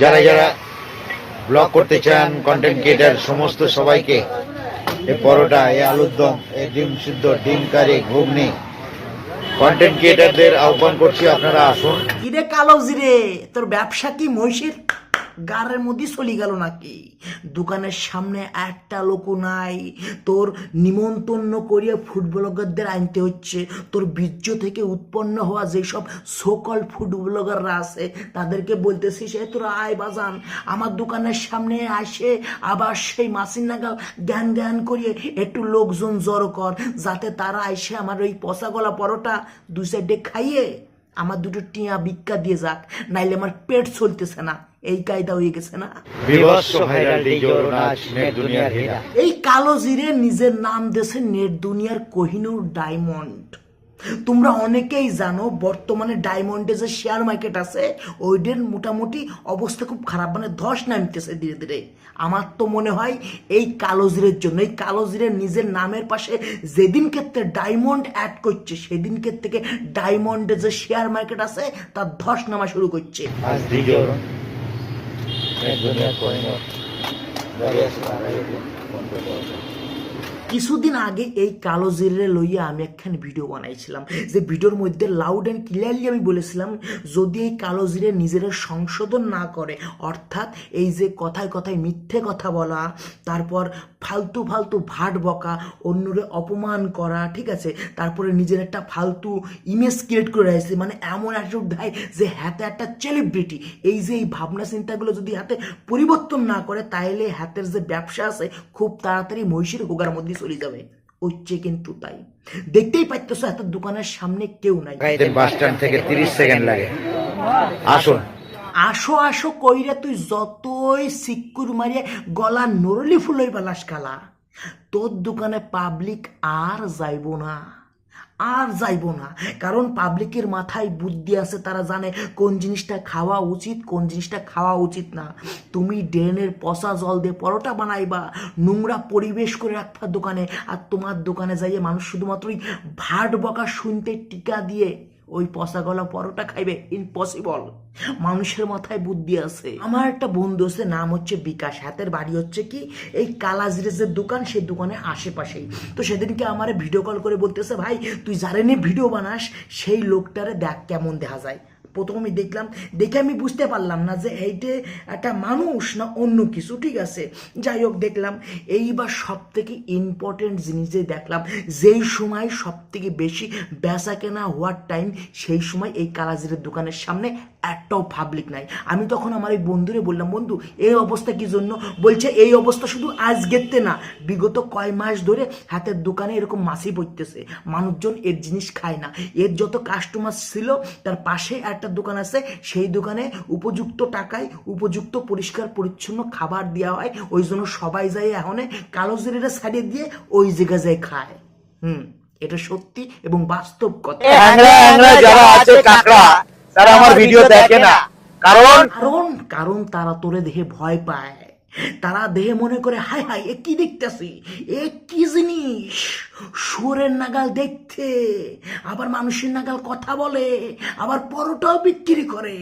যারা যারা ব্লগ করতে চান কন্টেন্ট ক্রিয়েটার সমস্ত সবাইকে এই পরোটা, এ আলুর দম এই ডিম সিদ্ধ, ডিম কারি, ঘুগনি কন্টেন্ট ক্রিয়েটারদের আহ্বান করছি আপনারা আসুন। কিরে কালো জিরে, তোর ব্যবসা কি মহিষের? গারের মধ্যে চলে গেল নাকি? দোকানের সামনে একটা লোক নাই। তোর নিমন্ত্রণ করিয়ে ফুটবলগারদের আনতে হচ্ছে। তোর বীর্য থেকে উৎপন্ন হওয়া যেসব সকল ফুড ব্লগাররা আছে, তাদেরকে বলতেছিস এ তোরা আয় বাজান। আমার দোকানের সামনে আসে, আবার সেই মাসির নাগাল জ্ঞান জ্ঞান করিয়ে একটু লোকজন জড়ো কর, যাতে তারা এসে আমার ওই পচা গলা পরোটা দুই সাইডে খাইয়ে আমার দুটো টিয়া ভিক্ষা দিয়ে যাক, নাইলে আমার পেট চলতেছে না। এই কায়দা হয়ে গেছে না? বিভৎস ভাইরাল ডিজোর নাচ নেট দুনিয়ার এই কালো জিরে নিজের নাম দেশে নেট দুনিয়ার কোহিনুর ডায়মন্ড। তোমরা অনেকেই জানো বর্তমানে ডায়মন্ডে যে শেয়ার মার্কেট আছে ওইটার মোটামুটি অবস্থা খুব খারাপ মানে ধস নামতেছে ধীরে ধীরে। আমার তো মনে হয় এই কালো জিরের জন্য এই কালো জিরের নিজের নামের পাশে যেদিন ক্ষেত্রে ডায়মন্ড অ্যাড করছে সেদিন থেকে ডায়মন্ডে যে শেয়ার মার্কেট আছে তার ধস নামা শুরু করছে। আজ ডিজোর নেট দুনিয়ার কিছুদিন আগে এই কালো জিরে লইয়া আমি একখান ভিডিও বানাইছিলাম। যে ভিডিওর মধ্যে লাউড অ্যান্ড ক্লিয়ারলি আমি বলেছিলাম, যদি এই কালো জিরে নিজেরা সংশোধন না করে, অর্থাৎ এই যে কথায় কথায় মিথ্যে কথা বলা, তারপর ফালতু ফালতু ভাট বকা, অন্যরে অপমান করা, ঠিক আছে? তারপরে নিজের একটা ফালতু ইমেজ ক্রিয়েট করে রাখছে মানে এমন অ্যাটিটিউড দেয় যে হাতে একটা সেলিব্রিটি এই যে এই ভাবনা চিন্তাগুলো যদি হাতে পরিবর্তন না করে, তাইলে হাতের যে ব্যবসা আছে, খুব তাড়াতাড়ি মহিষের গোগার মধ্যে চলে যাবে। হচ্ছে কিন্তু তাই। দেখতেই পাইতেছো এত দোকানের সামনে কেউ নাই। বাস স্ট্যান্ড থেকে তিরিশ সেকেন্ড লাগে। আসুন। আসো আসো কইরা তুই যতই সিক্কুর মারিয়া গলা নরলি ফুলই পালাস কালা। তোর দোকানে পাবলিক আর যাইব না। আর যাইব না। কারণ পাবলিকের মাথায় বুদ্ধি আছে, তারা জানে কোন জিনিসটা খাওয়া উচিত, কোন জিনিসটা খাওয়া উচিত না। তুমি ড্রেনের পচা জল দিয়ে পরোটা বানাইবা, নোংরা পরিবেশ করে রাখবা দোকানে, আর তোমার দোকানে যাইয়ে মানুষ শুধুমাত্রই ভাট বকা শুনতে টিকা দিয়ে ওই পচা গলা পরোটা খাইবে ইম্পসিবল মানুষের মাথায় বুদ্ধি আছে। আমার একটা বন্ধু আছে, নাম হচ্ছে বিকাশ। হাতের বাড়ি হচ্ছে কি, এই কালাজিরেজের দোকান, সেই দোকানের আশেপাশেই। তো সেদিনকে আমার ভিডিও কল করে বলতেছে, ভাই, তুই যারে নিয়ে ভিডিও বানাস, সেই লোকটারে দেখ কেমন দেখা যায়। প্রথম আমি দেখলাম, দেখে আমি বুঝতে পারলাম না যে এইটে একটা মানুষ না অন্য কিছু, ঠিক আছে? যাই হোক, দেখলাম, এইবার সব থেকে ইম্পর্টেন্ট জিনিস যে দেখলাম, যেই সময় সব থেকে বেশি বেচা কেনা হওয়ার টাইম সেই সময় এই কালাজিরের দোকানের সামনে একটাও পাবলিক নাই। আমি তখন আমার এই বন্ধুরে বললাম, বন্ধু, এই অবস্থা কি জন্য? বলছে, এই অবস্থা শুধু আজকেরতে না, বিগত কয় মাস ধরে হাতের দোকানে এরকম মাসি পড়তেছে। মানুষজন এর জিনিস খায় না। এর যত কাস্টমার ছিল, তার পাশে একটা দোকান আছে, সেই দোকানে উপযুক্ত টাকায় উপযুক্ত পরিষ্কার পরিচ্ছন্ন খাবার দেওয়া হয়। ওই জন্য সবাই যায় এখন কালো জিরেটা ছাড়িয়ে দিয়ে ওই জায়গা যায় খায়। হুম, এটা সত্যি এবং বাস্তব কথা। যারা আছে তারা আমার ভিডিও দেখে না। কারণ? কারণ কারণ তারা তোরে দেখে ভয় পায়। তারা দেহে মনে করে হাই হাই এ কি দেখতেছি? এ কি জিনিস? সুরের নাগাল দেখতে, আবার মানুষের নাগাল কথা বলে, আবার পরোটাও বিক্রি করে।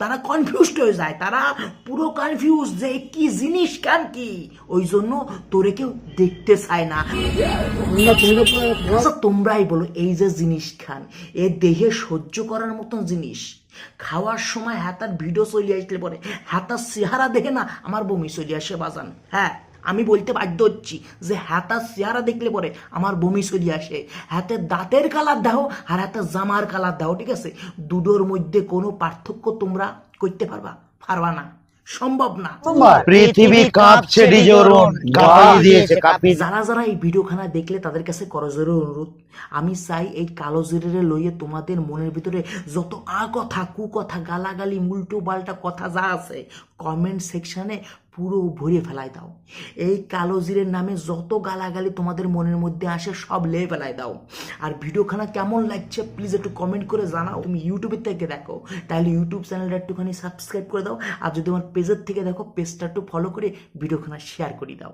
তারা কনফিউজড হয়ে যায়, তারা পুরো কনফিউজ যে কি জিনিস কান কি। ওই জন্য তোরে কেউ দেখতে চায় না। আচ্ছা তোমরাই বলো, এই যে জিনিস খান, এ দেহে সহ্য করার মতন জিনিস। খাওয়ার সময় হাতার ভিডিও চলে আসলে পরে। হাতার চেহারা দেখে না, আমার বমি চলে আসে বাজান। হ্যাঁ। আমি বলতে বাধ্য হচ্ছি যে হাতার চেহারা দেখলে পরে আমার বমি চলে আসে। হাতের দাঁতের কালার দাও আর হাতের জামার কালার দাও ঠিক আছে? দুটোর মধ্যে কোনো পার্থক্য তোমরা করতে পারবা পারবা না। সম্ভব না। পৃথিবী কাঁপছে দিয়েছে যারা যারা এই ভিডিওখানা দেখলে তাদের কাছে করজোরে অনুরোধ। আমি চাই এই কালো জিরে লইয়ে তোমাদের মনের ভিতরে যত আ কথা কু কথা গালাগালি উল্টো পাল্টা কথা যা আছে কমেন্ট সেকশানে পুরো ভরে ফেলাই দাও। এই কালো জিরের নামে যত গালাগালি তোমাদের মনের মধ্যে আসে সব লেয়ে ফেলাই দাও। আর ভিডিওখানা কেমন লাগছে প্লিজ একটু কমেন্ট করে জানাও। তুমি ইউটিউবের থেকে দেখো, তাহলে ইউটিউব চ্যানেলটা একটুখানি সাবস্ক্রাইব করে দাও। আর যদি আমার পেজের থেকে দেখো পেজটা একটু ফলো করে ভিডিওখানা শেয়ার করে দাও।